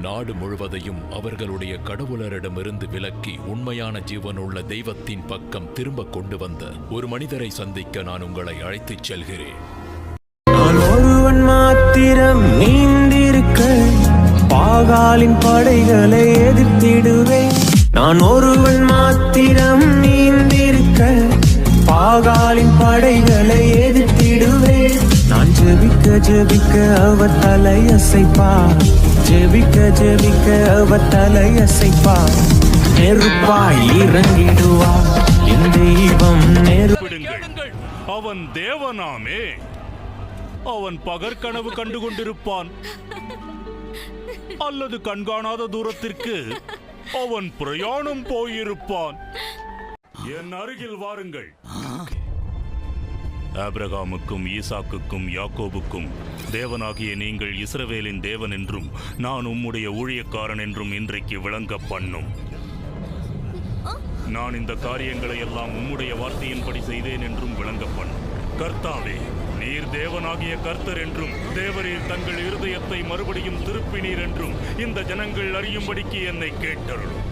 நாடு முழுவதையும் அவர்களுடைய கடவுளரிடமிருந்து விலக்கி உண்மையான ஜீவனுள்ள தெய்வத்தின் பக்கம் திரும்ப கொண்டு வந்த ஒரு மனிதரை சந்திக்க நான் உங்களை அழைத்துச் செல்கிறேன். நான் ஒருவன் மாத்திரம் நீந்திருக்க பாகாலின் படைகளை எதிர்த்திடுவேன். நான் ஒருவன் மாத்திரம் நீந்திருக்க பாகாலின் படைகளை எதிர்த்திடுவேன். நான் ஜெபிக்க ஜெபிக்க அவர் தலையசைப்பார் ஜெபிக்க ஜெபிக்க அவர் தலையசைப்பார். நெருப்பாய் இறங்கிடுவா என் தெய்வம் நெரு அவன் தேவனாமே. அவன் பகற்கனவு கண்டு கொண்டிருப்பான் அல்லது கண்காணாத தூரத்திற்கு அவன் பிரயாணம் போயிருப்பான். என் அருகில் வாருங்கள். ஆபிரகாமுக்கும் ஈசாக்குக்கும் யாக்கோபுக்கும் தேவனாகிய நீங்கள் இஸ்ரவேலின் தேவன் என்றும் நான் உம்முடைய ஊழியக்காரன் என்றும் இன்றைக்கு விளங்க பண்ணும். நான் இந்த காரியங்களை எல்லாம் உம்முடைய வார்த்தையின்படி செய்தேன் என்றும் விளங்க பண்ணும். கர்த்தாவே நீர் தேவனாகிய கர்த்தர் என்றும் தேவரீர் தங்கள் இருதயத்தை மறுபடியும் திருப்பினீர் என்றும் இந்த ஜனங்கள் அறியும்படிக்கு என்னை கேட்டருளும்.